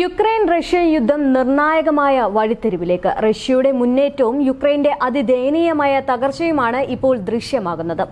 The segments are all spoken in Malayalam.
യുക്രൈൻ റഷ്യ യുദ്ധം നിർണായകമായ വഴിത്തിരിവിലേക്ക്. റഷ്യയുടെ മുന്നേറ്റവും യുക്രൈന്റെ അതിദയനീയമായ തകർച്ചയുമാണ് ഇപ്പോൾ ദൃശ്യമാകുന്നത്.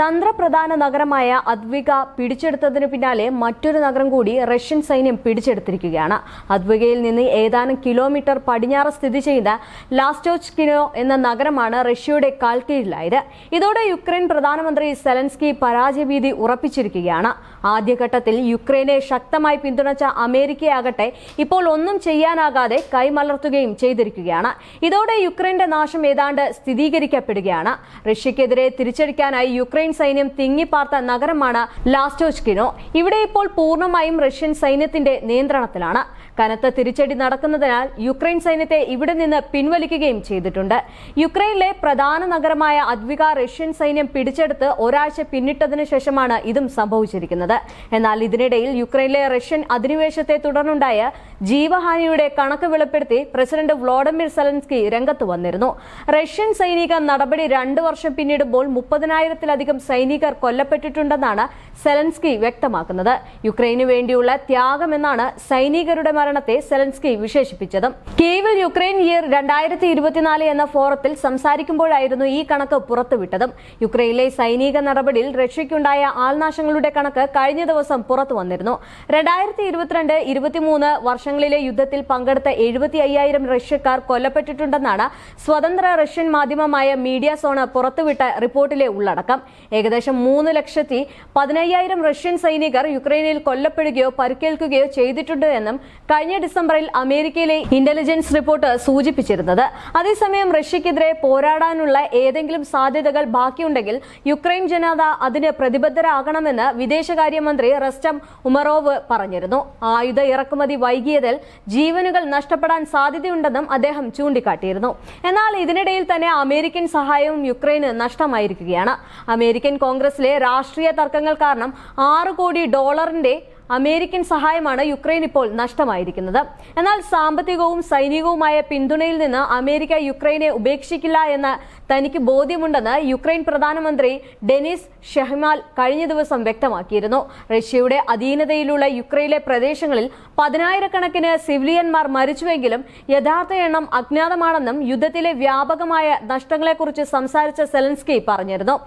തന്ത്രപ്രധാന നഗരമായ അദ്വിക പിടിച്ചെടുത്തതിന് പിന്നാലെ മറ്റൊരു നഗരം കൂടി റഷ്യൻ സൈന്യം പിടിച്ചെടുത്തിരിക്കുകയാണ്. അദ്വികയിൽ നിന്ന് ഏതാനും കിലോമീറ്റർ പടിഞ്ഞാറ് സ്ഥിതി ചെയ്യുന്ന ലാസ്റ്റോച്ച്കിനോ എന്ന നഗരമാണ് റഷ്യയുടെ കാൽക്കീഴിലായത്. ഇതോടെ യുക്രൈൻ പ്രധാനമന്ത്രി സെലൻസ്കി പരാജയഭീതി ഉറപ്പിച്ചിരിക്കുകയാണ്. ആദ്യഘട്ടത്തിൽ യുക്രൈനെ ശക്തമായി പിന്തുണച്ച അമേരിക്കയാകട്ടെ ഇപ്പോൾ ഒന്നും ചെയ്യാനാകാതെ കൈമലർത്തുകയും ചെയ്തിരിക്കുകയാണ്. ഇതോടെ യുക്രൈന്റെ നാശം ഏതാണ്ട് സ്ഥിരീകരിക്കപ്പെടുകയാണ്. റഷ്യക്കെതിരെ തിരിച്ചടിക്കാനായി യുക്രൈൻ സൈന്യം തിങ്ങിപ്പാർത്ത നഗരമാണ് ലാസ്റ്റോസ്കിനോ ഇവിടെ ഇപ്പോൾ പൂർണമായും റഷ്യൻ സൈന്യത്തിന്റെ നിയന്ത്രണത്തിലാണ്. കനത്ത തിരിച്ചടി നടക്കുന്നതിനാൽ യുക്രൈൻ സൈന്യത്തെ ഇവിടെ നിന്ന് പിൻവലിക്കുകയും ചെയ്തിട്ടുണ്ട്. യുക്രൈനിലെ പ്രധാന നഗരമായ അദ്വിക റഷ്യൻ സൈന്യം പിടിച്ചെടുത്ത് ഒരാഴ്ച പിന്നിട്ടതിനു ശേഷമാണ് ഇതും സംഭവിച്ചിരിക്കുന്നത്. എന്നാൽ ഇതിനിടയിൽ യുക്രൈനിലെ റഷ്യൻ അധിനിവേശത്തെ തുടർന്നുണ്ടായ ജീവഹാനിയുടെ കണക്ക് വെളിപ്പെടുത്തി പ്രസിഡന്റ് വ്ളോഡിമിർ സെലൻസ്കി രംഗത്ത് വന്നിരുന്നു. റഷ്യൻ സൈനിക നടപടി രണ്ടു വർഷം പിന്നിടുമ്പോൾ മുപ്പതിനായിരത്തിലധികം സൈനികർ കൊല്ലപ്പെട്ടിട്ടുണ്ടെന്നാണ് സെലൻസ്കി വ്യക്തമാക്കുന്നത്. യുക്രൈനു വേണ്ടിയുള്ള ത്യാഗമെന്നാണ് സൈനികരുടെ മരണത്തെ സെലൻസ്കി വിശേഷിപ്പിച്ചത്. കീവിൽ യുക്രൈൻ ഇയർ രണ്ടായിരത്തി ഇരുപത്തിനാല് എന്ന ഫോറത്തിൽ സംസാരിക്കുമ്പോഴായിരുന്നു ഈ കണക്ക് പുറത്തുവിട്ടതും. യുക്രൈനിലെ സൈനിക നടപടിയിൽ റഷ്യയ്ക്കുണ്ടായ ആൾനാശങ്ങളുടെ കണക്ക് കഴിഞ്ഞ ദിവസം പുറത്തു വന്നിരുന്നു രണ്ടായിരത്തി ഇരുപത്തിരണ്ട് ഇരുപത്തിമൂന്ന് വർഷങ്ങളിലെ യുദ്ധത്തിൽ പങ്കെടുത്ത എഴുപത്തി അയ്യായിരം റഷ്യക്കാർ കൊല്ലപ്പെട്ടിട്ടുണ്ടെന്നാണ് സ്വതന്ത്ര റഷ്യൻ മാധ്യമമായ മീഡിയ സോണ് പുറത്തുവിട്ട റിപ്പോർട്ടിലെ ഉള്ളടക്കം. ഏകദേശം മൂന്ന് ലക്ഷത്തി പതിനയ്യായിരം റഷ്യൻ സൈനികർ യുക്രൈനിൽ കൊല്ലപ്പെടുകയോ പരിക്കേൽക്കുകയോ ചെയ്തിട്ടുണ്ട് എന്നും കഴിഞ്ഞ ഡിസംബറിൽ അമേരിക്കയിലെ ഇന്റലിജൻസ് റിപ്പോർട്ട് സൂചിപ്പിച്ചിരുന്നത്. അതേസമയം റഷ്യക്കെതിരെ പോരാടാനുള്ള ഏതെങ്കിലും സാധ്യതകൾ ബാക്കിയുണ്ടെങ്കിൽ യുക്രൈൻ ജനത അതിന് പ്രതിബദ്ധരാകണമെന്ന് വിദേശകാര്യമന്ത്രി റസ്റ്റം ഉമറോവ് പറഞ്ഞിരുന്നു. ആയുധ ഇറക്കുമതി വൈകിയതിൽ ജീവനുകൾ നഷ്ടപ്പെടാൻ സാധ്യതയുണ്ടെന്നും അദ്ദേഹം ചൂണ്ടിക്കാട്ടിയിരുന്നു. എന്നാൽ ഇതിനിടയിൽ തന്നെ അമേരിക്കൻ സഹായവും യുക്രൈന് നഷ്ടമായിരിക്കുകയാണ്. അമേരിക്കൻ കോൺഗ്രസിലെ രാഷ്ട്രീയ തർക്കങ്ങൾ കാരണം ആറ് കോടി ഡോളറിന്റെ അമേരിക്കൻ സഹായമാണ് യുക്രൈൻ ഇപ്പോൾ നഷ്ടമായിരിക്കുന്നത്. എന്നാൽ സാമ്പത്തികവും സൈനികവുമായ പിന്തുണയിൽ നിന്ന് അമേരിക്ക യുക്രൈനെ ഉപേക്ഷിക്കില്ല എന്ന് തനിക്ക് ബോധ്യമുണ്ടെന്ന് യുക്രൈൻ പ്രധാനമന്ത്രി ഡെനിസ് ഷെഹ്മാൽ കഴിഞ്ഞ ദിവസം വ്യക്തമാക്കിയിരുന്നു. റഷ്യയുടെ അധീനതയിലുള്ള യുക്രൈനിലെ പ്രദേശങ്ങളിൽ പതിനായിരക്കണക്കിന് സിവിലിയന്മാർ മരിച്ചുവെങ്കിലും യഥാർത്ഥ എണ്ണം അജ്ഞാതമാണെന്നും യുദ്ധത്തിലെ വ്യാപകമായ നഷ്ടങ്ങളെക്കുറിച്ച് സംസാരിച്ച സെലൻസ്കി പറഞ്ഞിരുന്നു.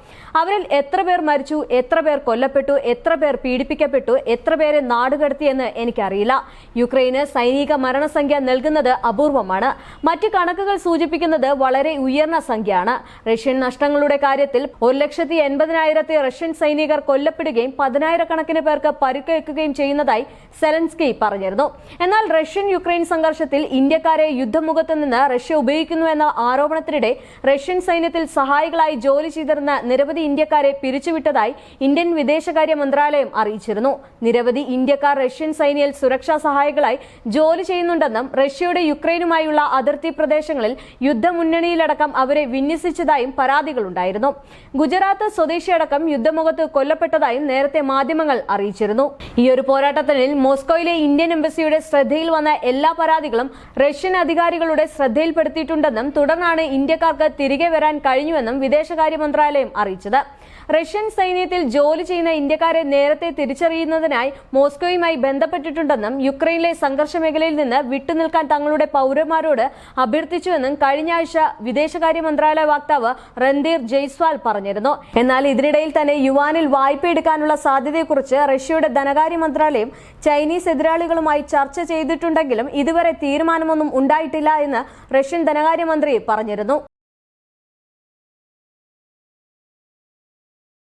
അവരിൽ എത്ര പേർ മരിച്ചു എത്ര പേർ കൊല്ലപ്പെട്ടു എത്ര പേർ പീഡിപ്പിക്കപ്പെട്ടു എത്ര പേരെ നാടുകടത്തിയെന്ന് എനിക്കറിയില്ല. യുക്രൈന് സൈനിക മരണസംഖ്യ നൽകുന്നത് അപൂർവമാണ്. മറ്റ് കണക്കുകൾ സൂചിപ്പിക്കുന്നത് വളരെ ഉയർന്ന സംഖ്യയാണ്. റഷ്യൻ നഷ്ടങ്ങളുടെ കാര്യത്തിൽ ഒരു ലക്ഷത്തി എൺപതിനായിരത്തി റഷ്യൻ സൈനികർ കൊല്ലപ്പെടുകയും പതിനായിരക്കണക്കിന് പേർക്ക് പരിക്കേൽക്കുകയും ചെയ്യുന്നതായി സെലൻസ്കി പറഞ്ഞിരുന്നു. എന്നാൽ റഷ്യൻ യുക്രൈൻ സംഘർഷത്തിൽ ഇന്ത്യക്കാരെ യുദ്ധമുഖത്ത് നിന്ന് റഷ്യ ഉപയോഗിക്കുന്നു എന്ന ആരോപണത്തിനിടെ റഷ്യൻ സൈന്യത്തിൽ സഹായികളായി ജോലി ചെയ്തിരുന്ന നിരവധി ഇന്ത്യക്കാരെ പിരിച്ചുവിട്ടതായി ഇന്ത്യൻ വിദേശകാര്യ മന്ത്രാലയം അറിയിച്ചിരുന്നു. നിരവധി ഇന്ത്യക്കാർ റഷ്യൻ സൈന്യയിൽ സുരക്ഷാ സഹായികളായി ജോലി ചെയ്യുന്നുണ്ടെന്നും റഷ്യയുടെ യുക്രൈനുമായുള്ള അതിർത്തി പ്രദേശങ്ങളിൽ യുദ്ധമുന്നണിയിലടക്കം അവരെ വിന്യസിച്ചതായും പരാതികളുണ്ടായിരുന്നു ഗുജറാത്ത് സ്വദേശിയടക്കം യുദ്ധമുഖത്ത് കൊല്ലപ്പെട്ടതായും നേരത്തെ മാധ്യമങ്ങൾ അറിയിച്ചിരുന്നു. ഈ ഒരു പോരാട്ടത്തിൽ മോസ്കോയിലെ ഇന്ത്യൻ എംബസിയുടെ ശ്രദ്ധയിൽ വന്ന എല്ലാ പരാതികളും റഷ്യൻ അധികാരികളുടെ ശ്രദ്ധയിൽപ്പെടുത്തിയിട്ടുണ്ടെന്നും തുടർന്നാണ് ഇന്ത്യക്കാർക്ക് തിരികെ വരാൻ കഴിഞ്ഞുവെന്നും വിദേശകാര്യ മന്ത്രാലയം അറിയിച്ചത്. റഷ്യൻ സൈന്യത്തിൽ ജോലി ചെയ്യുന്ന ഇന്ത്യക്കാരെ നേരത്തെ തിരിച്ചറിയുന്നതിനായി മോസ്കോയുമായി ബന്ധപ്പെട്ടിട്ടുണ്ടെന്നും യുക്രൈനിലെ സംഘർഷ മേഖലയിൽ നിന്ന് വിട്ടുനിൽക്കാൻ തങ്ങളുടെ പൗരന്മാരോട് അഭ്യർത്ഥിച്ചുവെന്നും കഴിഞ്ഞ ആഴ്ച വിദേശകാര്യ മന്ത്രാലയ വക്താവ് രൺധീർ ജയ്സ്വാൽ പറഞ്ഞിരുന്നു. എന്നാൽ ഇതിനിടയിൽ തന്നെ യുവാനിൽ വായ്പ എടുക്കാനുള്ള സാധ്യതയെക്കുറിച്ച് റഷ്യയുടെ ധനകാര്യ മന്ത്രാലയം ചൈനീസ് എതിരാളികളുമായി ചർച്ച ചെയ്തിട്ടുണ്ടെങ്കിലും ഇതുവരെ തീരുമാനമൊന്നും ഉണ്ടായിട്ടില്ല എന്ന് റഷ്യൻ ധനകാര്യമന്ത്രി പറഞ്ഞിരുന്നു.